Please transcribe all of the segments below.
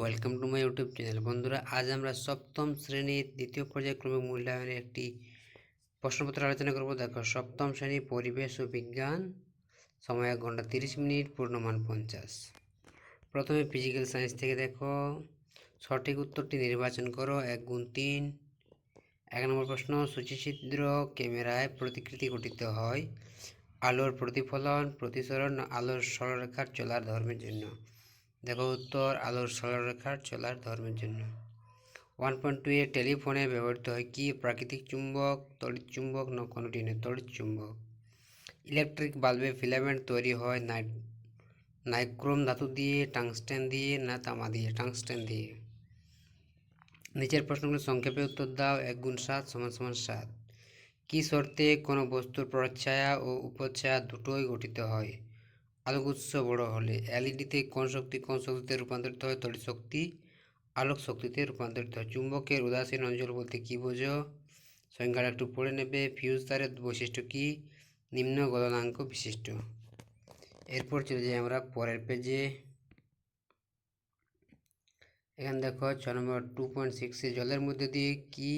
Welcome to my YouTube channel বন্ধুরা, আজ আমরা সপ্তম শ্রেণির দ্বিতীয় পর্যায়ক্রমিক মূল্যায়নের একটি প্রশ্নপত্র আলোচনা করব। দেখো, সপ্তম শ্রেণি পরিবেশ ও বিজ্ঞান, সময় এক ঘণ্টা তিরিশ মিনিট, পূর্ণমান পঞ্চাশ। প্রথমে ফিজিক্যাল সায়েন্স থেকে দেখো, সঠিক উত্তরটি নির্বাচন করো, এক গুণ তিন। এক নম্বর প্রশ্ন সূচিছিদ্র ক্যামেরায় প্রতিকৃতি গঠিত হয়, আলোর প্রতিফলন, প্রতিসরণ, আলোর সরলরেখার চলার ধর্মের জন্য। দেখো উত্তর আলোর সরলরেখার চলার ধর্মের জন্য। ওয়ান পয়েন্ট টু এ টেলিফোনে ব্যবহৃত হয় কি? প্রাকৃতিক চুম্বক, তড়িৎ চুম্বক, না কোনোটি নেই তড়িৎ চুম্বক। ইলেকট্রিক বাল্বে ফিলামেন্ট তৈরি হয় নাই নাইক্রোম ধাতু দিয়ে টাংস্টেন দিয়ে, না তামা দিয়ে টাংস্টেন দিয়ে। নিচের প্রশ্নগুলো সংক্ষেপে উত্তর দাও, এক গুণ সাত সমান সমান সাত। কী শর্তে কোনো বস্তুর প্রচ্ছায়া ও উপচ্ছায়া দুটোই গঠিত হয়? আলোকউৎস বড় হলে এলইডিতে কোন শক্তি কোন শক্তিতে রূপান্তরিত হয়, তড়িৎ শক্তি, আলোক শক্তিতে রূপান্তরিত হয়। চুম্বকের উদাসীন অঞ্চল বলতে কী বোঝো? সংখ্যাটা একটু পড়ে নেবে। ফিউজ তারের বৈশিষ্ট্য কী? নিম্ন গলনাঙ্ক বিশিষ্ট। এরপর চলে যাই আমরা পরের পেজে এখানে দেখো, ছ নম্বর টু পয়েন্ট সিক্সে জলের মধ্যে দিয়ে কি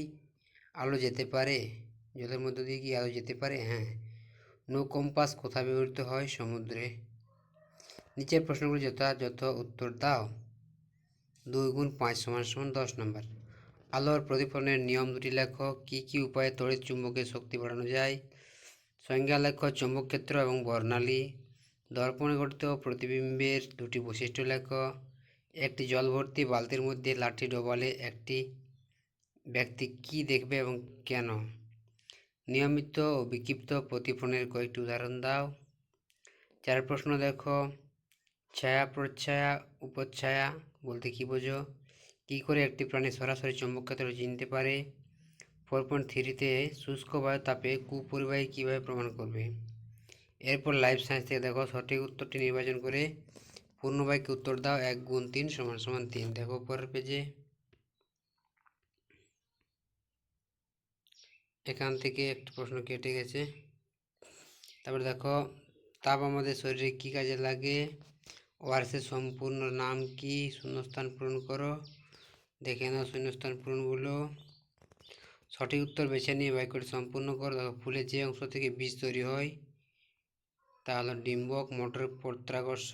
আলো যেতে পারে? জলের মধ্যে দিয়ে কি আলো যেতে পারে? হ্যাঁ। নো কম্পাস কোথায় ব্যবহৃত হয়? সমুদ্রে। নিচের প্রশ্নগুলো যথাযথ উত্তর দাও। দুই গুণ পাঁচ সমান সমান দশ নম্বর। আলোর প্রতিফলনের নিয়ম দুটি লেখো। কী কী উপায়ে তড়িৎ চুম্বকের শক্তি বাড়ানো যায়? সংজ্ঞা লেখো, চুম্বক ক্ষেত্র এবং বর্ণালী। দর্পণে গঠিত প্রতিবিম্বের দুটি বৈশিষ্ট্য লেখো। একটি জল ভর্তি বালতির মধ্যে লাঠি ডোবালে একটি ব্যক্তি কি দেখবে এবং কেন? নিয়মিত ও বিক্ষিপ্ত প্রতিফলনের কয়েকটি উদাহরণ দাও। চার প্রশ্ন দেখো ছায়া প্রচ্ছায়া, উপচ্ছায়া বলতে কী বোঝো? কী করে একটি প্রাণী সরাসরি চৌম্বক ক্ষেত্র চিনতে পারে? ফোর পয়েন্ট থ্রিতে শুষ্ক বায়ু তাপে কুপরিবাহী কীভাবে প্রমাণ করবে? এরপর লাইফ সায়েন্স থেকে দেখো, সঠিক উত্তরটি নির্বাচন করে পূর্ণবাক্যে উত্তর দাও, এক গুণ তিন সমান সমান তিন। দেখো পরের পেজে। এখান থেকে একটি প্রশ্ন কেটে গেছে। তারপর দেখো, তাপ আমাদের শরীরে কী কাজে লাগে? ওয়ার্সের সম্পূর্ণ নাম কি? শূন্যস্থান পূরণ করো। দেখে নাও শূন্যস্থান পূরণগুলো। সঠিক উত্তর বেছে নিয়ে বাক্যটি সম্পূর্ণ করো। দেখো, ফুলের যে অংশ থেকে বীজ তৈরি হয়, তা হলো ডিম্বক, মোটর পত্রাকর্ষ।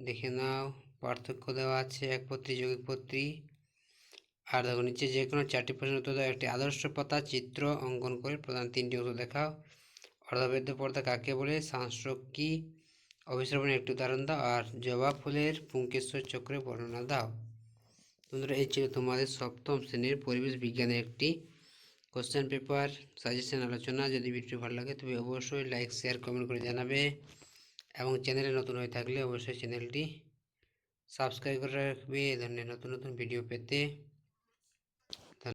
দেখে নাও, পার্থক্য দেওয়া আছে একপত্রী যৌগিকপত্রী আর দেখো, নিচে যে কোনো চারটি প্রশ্ন উত্তর দাও। একটি আদর্শ পাতা, চিত্র অঙ্কন করে প্রধান তিনটি অংশ দেখাও। অর্ধবেদ্য পর্দা কাকে বলে? সাংস্রক কি? অভিশ্রবণের একটি উদাহরণ দাও, আর জবা ফুলের পুঙ্কেশ্বর চক্রে বর্ণনা দাও। বন্ধুরা, এই ছিল তোমাদের সপ্তম শ্রেণির পরিবেশ বিজ্ঞানের একটি কোশ্চেন পেপার সাজেশন আলোচনা। যদি ভিডিও ভালো লাগে, তবে অবশ্যই লাইক শেয়ার কমেন্ট করে জানাবে। এবং চ্যানেলে নতুন হয়ে থাকলে অবশ্যই চ্যানেলটি সাবস্ক্রাইব করে রাখবে। এ ধরনের নতুন নতুন ভিডিও পেতে।